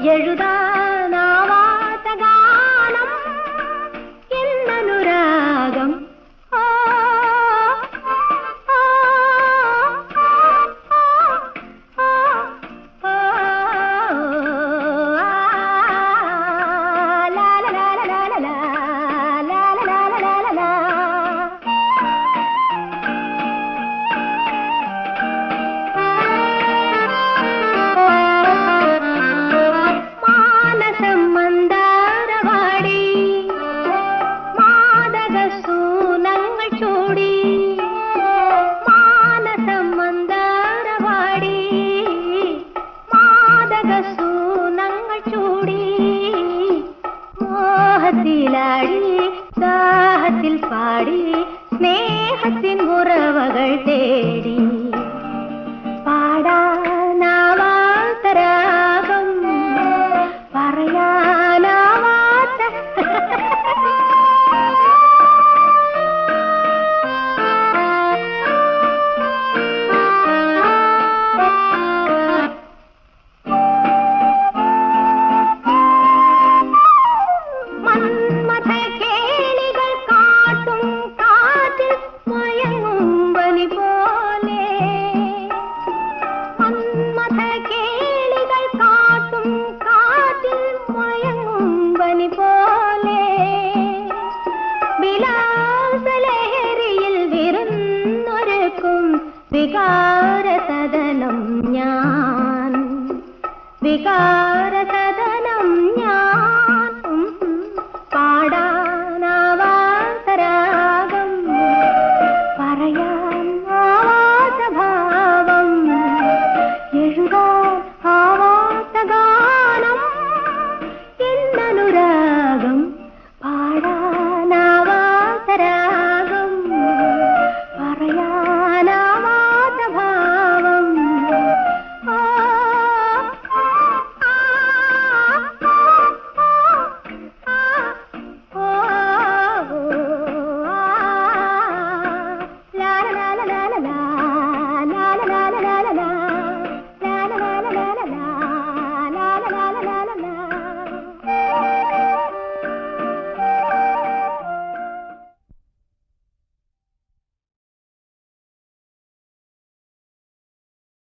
烟如刀 സ്നേഹത്തിലാടി സാഹത്തിൽ പാടി സ്നേഹത്തിൻ ഉറവകൾ തേ विकारतदलं ज्ञान्। विकारत